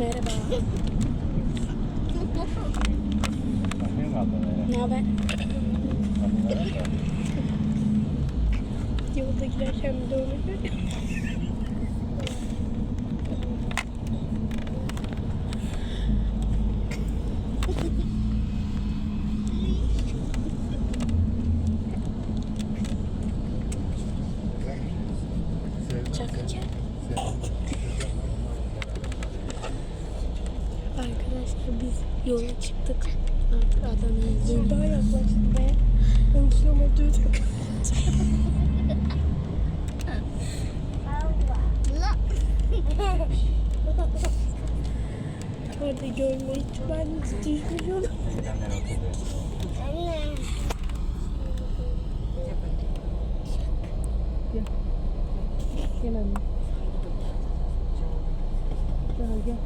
Merhaba. Ne haber? Yolda giderken bir de onu biz yola çıktık. Artık Adana'ya Daha yaklaştık be. 10 kilometre öteki. Orada görme ihtimalimiz düşmüyor. Selamlar oturuyor. Gel anne. Gel gel.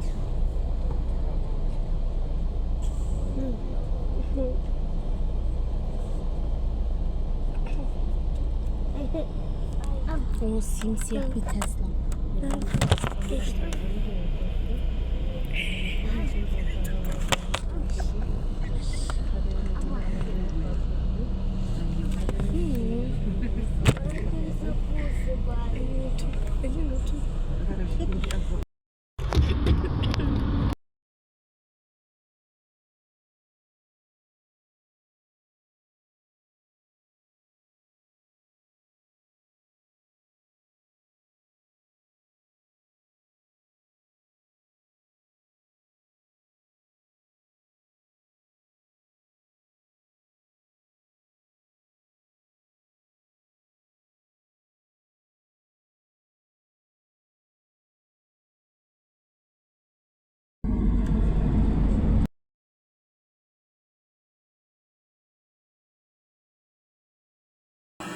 O simsiyah bir Tesla. Otur. Otur.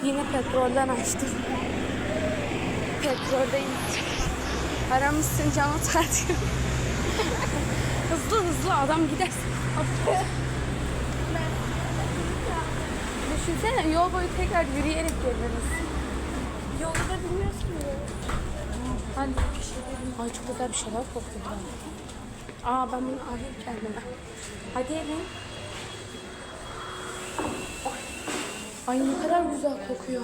Yine petrolden açtım. Petroldeyim. Aramışsın cama tartıyor. hızlı hızlı adam gider. Düşünsene yol boyu tekrar yürüyerek geliriz. Yolu da bilmiyorsun. Hadi. Ay çok güzel bir şeyler koktu. Aa ben bunu alayım kendime. Hadi Elin. Ay ne kadar güzel kokuyor.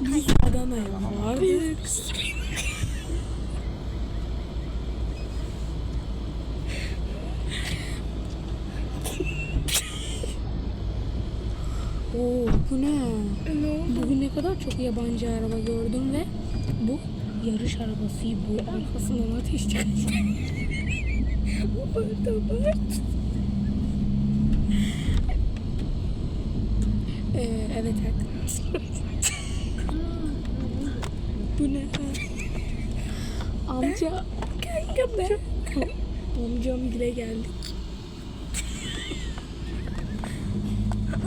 Biz Adana'ya vardık. Oo bu ne? Bugün ne kadar çok yabancı araba gördüm ve bu yarış arabası bu arkasından ateş çıkacak. Abart abart. Ee, evet arkadaşlar. Bu ne? Amca Kanka ben. Amcam bile geldik.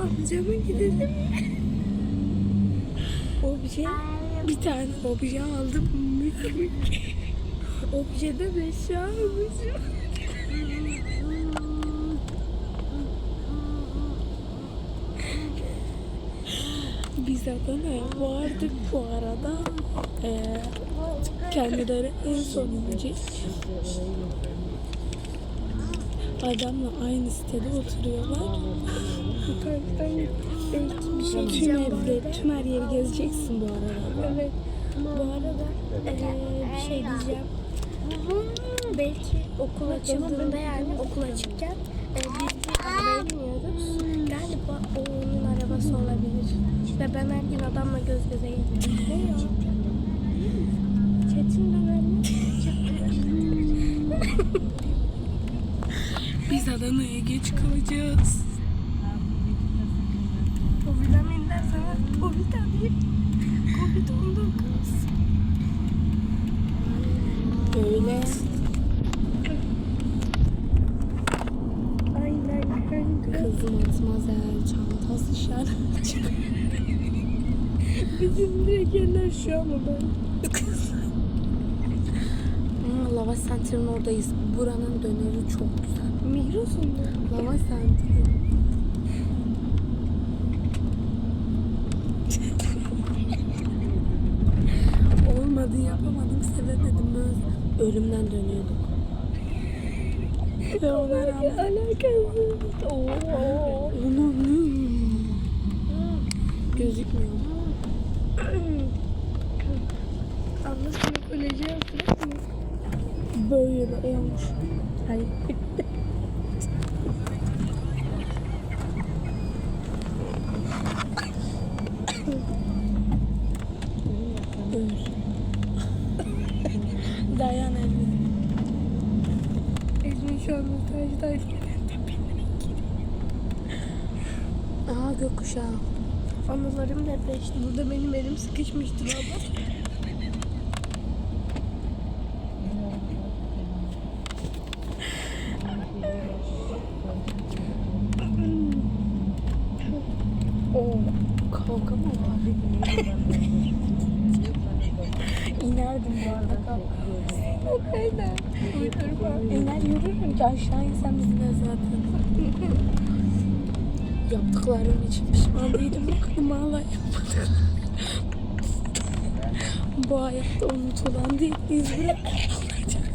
Amcama gidelim. Obje, bir tane obje aldım. Objeden eşya almışım. Biz Adana'ya vardık bu arada. Ee, kendileri en son inecek. Adamla aynı sitede oturuyorlar. Yukarıdan belki bir şey tüm evleri, tüm her yeri gezeceksin bu arada. Evet. Bu arada eee, bir şey diyeceğim. Belki okul açıldığında yani okul açıkken e, biz bir arabaya biniyoruz. Galiba o onun arabası olabilir. Ve ben her gün adamla göz. Ne ya? Çetin ben Biz Adana'ya geç kalacağız. O vitaminden sana o vitamin Covid-19. böyle Aynen kanka. kızım matmazel çantası şar. Bizim direkt yerler şu ama ben. Aa, Lava Center'ın oradayız. Buranın döneri çok güzel. Migros'un? Lava Center. Yapamadım yapamadım sevemedim böyle. Ölümden dönüyorduk. Ve ona rağmen. Alakası. Oo. Gözükmüyor. Anlasını öleceğim. Böyle böyle olmuş. Hayır. Dayan Elvin. Elvin şu anda tajdayken Aa gökkuşağı. Anılarım depreşti. Burada benim elim sıkışmıştı baba. Oo. Kavga mı var? İnerdim bu arada kavga. Aynen. Uydurma. İner yürürüm ki aşağı insem bizimle zaten. Yaptıklarım için pişman değilim. Bakalım hala yapmadık. Bu hayatta unutulan değil. Biz bırak olacaksın.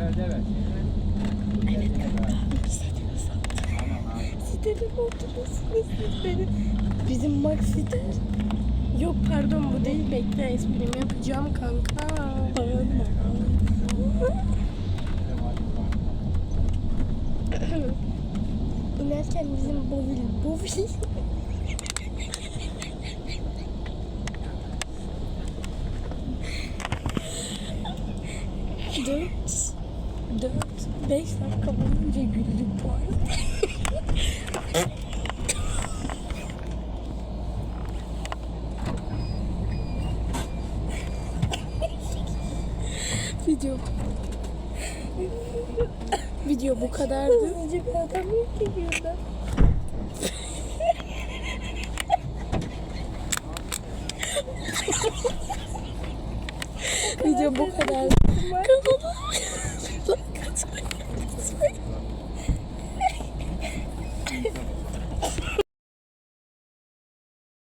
Evet evet. Sitede mi oturuyorsunuz siz benim? Bizim Max site. Yok pardon bu değil. Bekle esprimi yapacağım kanka. Bağırma. İnerken bizim bovil. Bovil. Video. Video bu kadardı. Hızlıca bir adam yok ki burada. Video bu kadardı. Kanalıma like atmayı